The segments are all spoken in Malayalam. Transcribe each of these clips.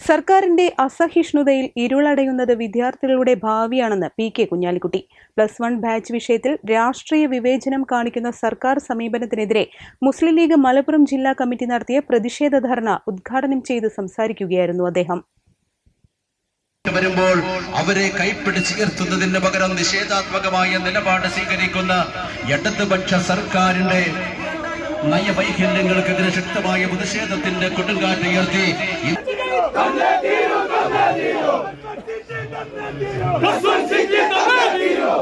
സർക്കാരിന്റെ അസഹിഷ്ണുതയിൽ ഇരുളടയുന്നത് വിദ്യാർത്ഥികളുടെ ഭാവിയാണെന്ന് P K Kunhalikutty. Plus one batch വിഷയത്തിൽ രാഷ്ട്രീയ വിവേചനം കാണിക്കുന്ന സർക്കാർ സമീപനത്തിനെതിരെ മുസ്ലിം ലീഗ് മലപ്പുറം ജില്ലാ കമ്മിറ്റി നടത്തിയ പ്രതിഷേധ ധർണ ഉദ്ഘാടനം ചെയ്ത് സംസാരിക്കുകയായിരുന്നു അദ്ദേഹം. വരുമ്പോൾ അവരെ കൈപ്പിടിച്ചുയർത്തുന്നതിന് പകരം നിഷേധാത്മകമായ നിലപാട് സ്വീകരിക്കുന്ന ഇടതുപക്ഷ സർക്കാരിന്റെ നയവൈകല്യങ്ങൾക്കെതിരെ ശക്തമായ പ്രതിഷേധത്തിന്റെ കൊടുങ്കാറ്റ് ഉയർത്തി ¡Dónde tiro! ¡Dónde tiro! ¡Dónde tiro!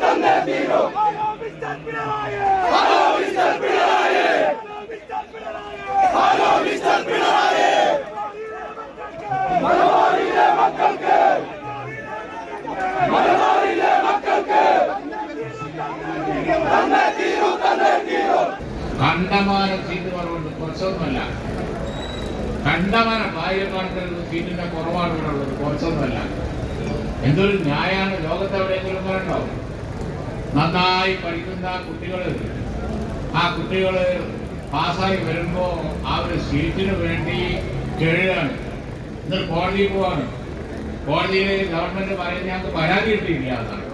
¡Dónde കണ്ടമാനം സീറ്റ് കുറവുണ്ട്. കുറച്ചൊന്നുമല്ല. കണ്ടമാനം ഭാര്യമാർക്ക് സീറ്റിന്റെ കുറവാണ് ഇവിടെ ഉള്ളത്. കുറച്ചൊന്നുമല്ല. എന്തൊരു ന്യായമാണ് ലോകത്ത് എവിടെയെങ്കിലും കണ്ടോ നന്നായി പഠിക്കുന്ന കുട്ടികൾ ആ കുട്ടികൾ പാസ്സായി വരുമ്പോ ആ ഒരു സീറ്റിന് വേണ്ടി കേഴുകയാണ് എന്നിട്ട് കോടതിയിൽ പോവാണ്. കോടതിയിൽ ഗവൺമെന്റ് പറയുന്ന ഞങ്ങൾക്ക് പരാതി കിട്ടിയില്ല എന്നാണ്.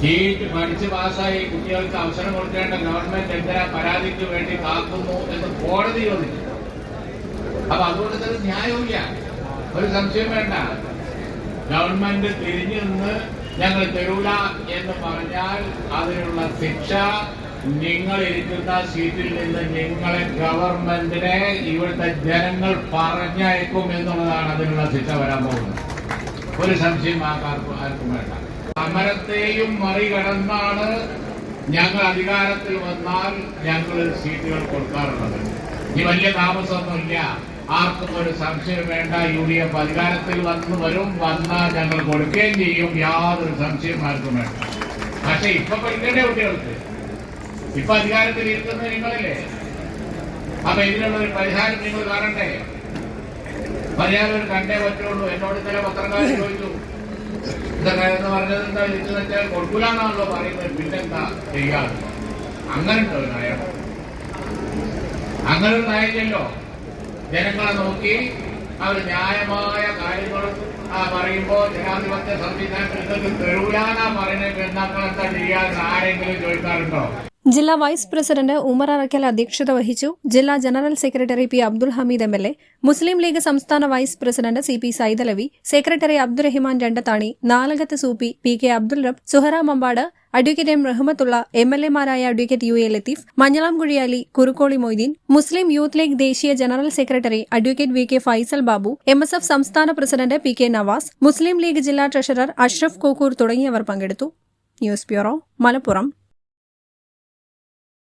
സീറ്റ് പഠിച്ച് പാസ്സായി കുട്ടികൾക്ക് അവസരം കൊടുക്കേണ്ട ഗവൺമെന്റ് എന്തിനാ പരാതിക്ക് വേണ്ടി കാക്കുന്നു എന്ന് കോടതി ചോദിച്ചു. അപ്പൊ അതുകൊണ്ട് തന്നെ ന്യായമില്ല ഒരു സംശയം വേണ്ട. ഗവൺമെന്റ് തിരിഞ്ഞു നിന്ന് ഞങ്ങൾ തരൂല എന്ന് പറഞ്ഞാൽ അതിനുള്ള ശിക്ഷ നിങ്ങൾ ഇരിക്കുന്ന സീറ്റിൽ നിന്ന് നിങ്ങളെ ഗവൺമെന്റിനെ ഇവിടുത്തെ ജനങ്ങൾ പറഞ്ഞയക്കും എന്നുള്ളതാണ് അതിനുള്ള ശിക്ഷ വരാൻ പോകുന്നത്. ഒരു സംശയം ആർക്കും ആർക്കും വേണ്ട. സമരത്തെയും മറികടന്നാണ് ഞങ്ങൾ അധികാരത്തിൽ വന്നാൽ ഞങ്ങൾ സീറ്റുകൾ കൊടുക്കാറുള്ളത്. ഇനി വലിയ താമസമൊന്നുമില്ല. ആർക്കും ഒരു സംശയം വേണ്ട. യു ഡി എഫ് അധികാരത്തിൽ വന്ന് വരും. വന്നാൽ ഞങ്ങൾ കൊടുക്കുകയും ചെയ്യും. യാതൊരു സംശയം ആർക്കും വേണ്ട. പക്ഷെ ഇപ്പൊ പഠിക്കേണ്ട കുട്ടികൾക്ക്? ഇപ്പൊ അധികാരത്തിൽ ഇരിക്കുന്നത് നിങ്ങളല്ലേ? അപ്പൊ ഇതിനുള്ള ഒരു പരിഹാരം നിങ്ങൾ കാണണ്ടേ? പരിഹാരം കണ്ടേ പറ്റുള്ളൂ. എന്നോട് ഇന്നലെ പത്രക്കാരൻ ചോദിച്ചു ഇതൊക്കെ. എന്താ അങ്ങനെ ഒരു നയമില്ലല്ലോ ജനങ്ങളെ നോക്കി അവർ ന്യായമായ കാര്യങ്ങൾ ആ, പറയുമ്പോ ജനാധിപത്യ സംവിധാനത്തിൽ തെരുവിലാനാ പറയുന്നത്. എന്നാക്കൾ എന്താ ചെയ്യാന്ന് ആരെങ്കിലും ചോദിക്കാറുണ്ടോ? ജില്ലാ വൈസ് പ്രസിഡന്റ് ഉമർ അറക്കൽ അധ്യക്ഷത വഹിച്ചു. ജില്ലാ general secretary P Abdul Hameed M L A. Muslim League സംസ്ഥാന vice president C P Saidalavi secretary Abdurahiman Randathani Nalakath Soopy P K Abdul Rab Suhara Mampad advocate M Rahmathulla M L എമാരായ advocate U A Latheef Manjalamkuzhi Ali Kurukkoli Moideen Muslim Youth League ദേശീയ general secretary advocate V K Faizal Babu M S F സംസ്ഥാന president P K Navas Muslim League ജില്ലാ ട്രഷറർ അഷ്റഫ് കോക്കൂർ തുടങ്ങിയവർ പങ്കെടുത്തു. News bureau Malappuram.